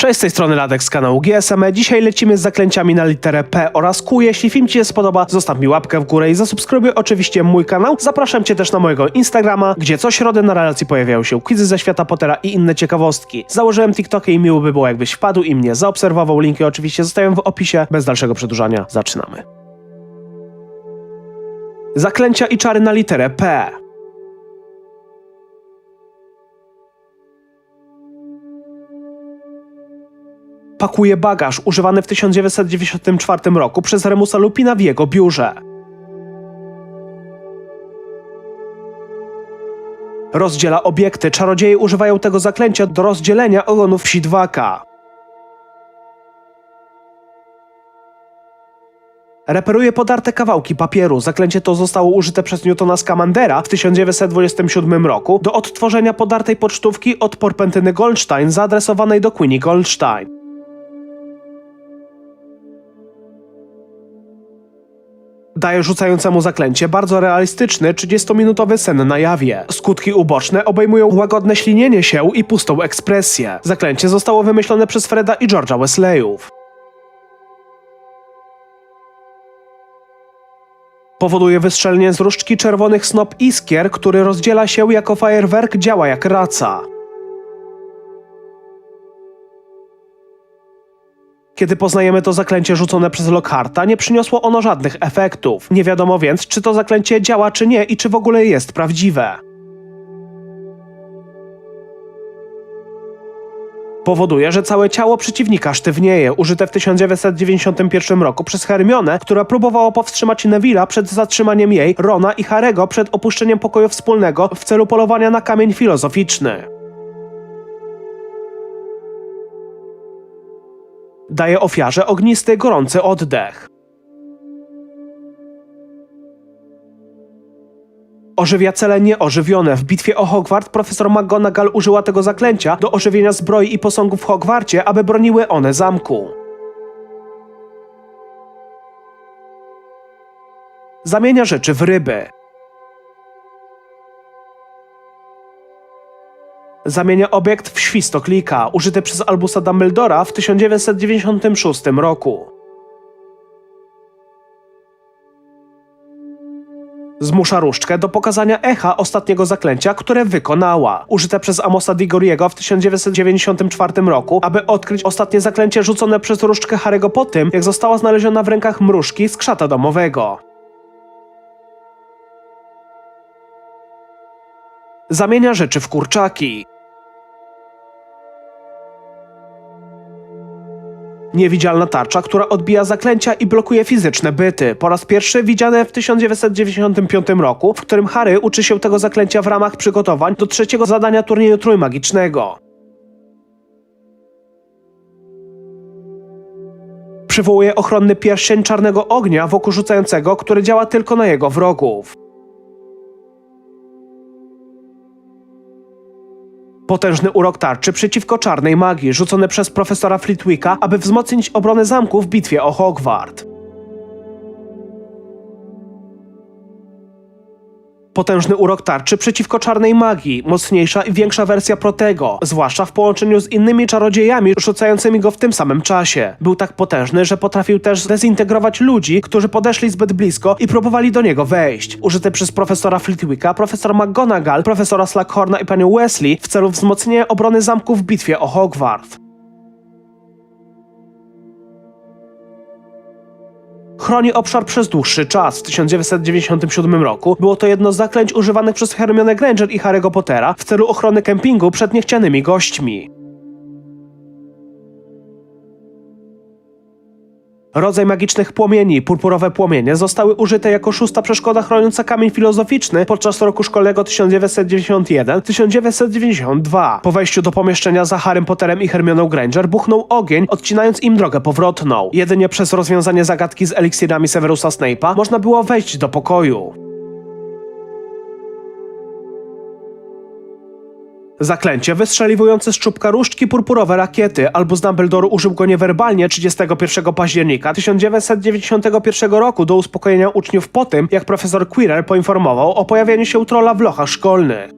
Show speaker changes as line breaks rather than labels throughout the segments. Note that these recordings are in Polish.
Cześć, z tej strony Ladek z kanału GSM. Dzisiaj lecimy z zaklęciami na literę P oraz Q. Jeśli film Ci się spodoba, zostaw mi łapkę w górę i zasubskrybuj oczywiście mój kanał. Zapraszam Cię też na mojego Instagrama, gdzie co środę na relacji pojawiają się quizy ze świata Pottera i inne ciekawostki. Założyłem TikToka i miło by było jakbyś wpadł i mnie zaobserwował. Linki oczywiście zostawiam w opisie. Bez dalszego przedłużania zaczynamy. Zaklęcia i czary na literę P. pakuje bagaż używany w 1994 roku przez Remusa Lupina w jego biurze. Rozdziela obiekty. Czarodzieje używają tego zaklęcia do rozdzielenia ogonów sidwaka. Reperuje podarte kawałki papieru. Zaklęcie to zostało użyte przez Newtona Scamandera w 1927 roku do odtworzenia podartej pocztówki od porpentyny Goldstein zaadresowanej do Queenie Goldstein. Daje rzucającemu zaklęcie bardzo realistyczny 30-minutowy sen na jawie. Skutki uboczne obejmują łagodne ślinienie się i pustą ekspresję. Zaklęcie zostało wymyślone przez Freda i George'a Wesleyów. Powoduje wystrzelenie z różdżki czerwonych snop iskier, który rozdziela się jako fajerwerk, działa jak raca. Kiedy poznajemy to zaklęcie rzucone przez Lockharta, nie przyniosło ono żadnych efektów. Nie wiadomo więc, czy to zaklęcie działa, czy nie i czy w ogóle jest prawdziwe. Powoduje, że całe ciało przeciwnika sztywnieje, użyte w 1991 roku przez Hermionę, która próbowała powstrzymać Neville'a przed zatrzymaniem jej, Rona i Harego przed opuszczeniem pokoju wspólnego w celu polowania na kamień filozoficzny. Daje ofiarze ognisty, gorący oddech. Ożywia cele nieożywione. W bitwie o Hogwart profesor McGonagall użyła tego zaklęcia do ożywienia zbroi i posągów w Hogwarcie, aby broniły one zamku. Zamienia rzeczy w ryby. Zamienia obiekt w świstoklika, użyty przez Albusa Dumbledora w 1996 roku. Zmusza różdżkę do pokazania echa ostatniego zaklęcia, które wykonała, użyte przez Amosa Digoriego w 1994 roku, aby odkryć ostatnie zaklęcie rzucone przez różdżkę Harry'ego po tym, jak została znaleziona w rękach mrużki z krzata domowego. Zamienia rzeczy w kurczaki. Niewidzialna tarcza, która odbija zaklęcia i blokuje fizyczne byty. Po raz pierwszy widziane w 1995 roku, w którym Harry uczy się tego zaklęcia w ramach przygotowań do trzeciego zadania turnieju trójmagicznego. Przywołuje ochronny pierścień czarnego ognia wokół rzucającego, który działa tylko na jego wrogów. Potężny urok tarczy przeciwko czarnej magii, rzucony przez profesora Flitwicka, aby wzmocnić obronę zamku w bitwie o Hogwart. Potężny urok tarczy przeciwko czarnej magii, mocniejsza i większa wersja Protego, zwłaszcza w połączeniu z innymi czarodziejami rzucającymi go w tym samym czasie. Był tak potężny, że potrafił też dezintegrować ludzi, którzy podeszli zbyt blisko i próbowali do niego wejść. Użyty przez profesora Flitwicka, profesor McGonagall, profesora Slackhorna i panią Wesley w celu wzmocnienia obrony zamku w bitwie o Hogwart. Chroni obszar przez dłuższy czas. W 1997 roku było to jedno z zaklęć używanych przez Hermione Granger i Harry'ego Pottera w celu ochrony kempingu przed niechcianymi gośćmi. Rodzaj magicznych płomieni, purpurowe płomienie, zostały użyte jako szósta przeszkoda chroniąca kamień filozoficzny podczas roku szkolnego 1991-1992. Po wejściu do pomieszczenia za Harrym Potterem i Hermioną Granger buchnął ogień, odcinając im drogę powrotną. Jedynie przez rozwiązanie zagadki z eliksirami Severusa Snape'a można było wejść do pokoju. Zaklęcie wystrzeliwujące z czubka różdżki purpurowe rakiety, albo z Dumbledore użył go niewerbalnie 31 października 1991 roku do uspokojenia uczniów po tym, jak profesor Quirrell poinformował o pojawieniu się trola w lochach szkolnych.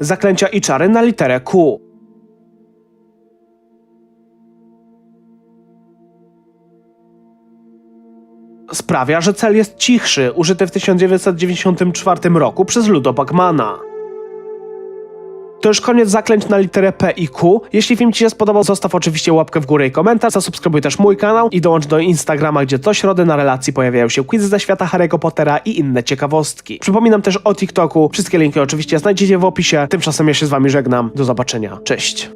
Zaklęcia i czary na literę Q. Sprawia, że cel jest cichszy, użyty w 1994 roku przez Ludo Bagmana. To już koniec zaklęć na literę P i Q. Jeśli film Ci się spodobał, zostaw oczywiście łapkę w górę i komentarz, zasubskrybuj też mój kanał i dołącz do Instagrama, gdzie co środę na relacji pojawiają się quizy ze świata Harry'ego Pottera i inne ciekawostki. Przypominam też o TikToku, wszystkie linki oczywiście znajdziecie w opisie. Tymczasem ja się z Wami żegnam, do zobaczenia, cześć.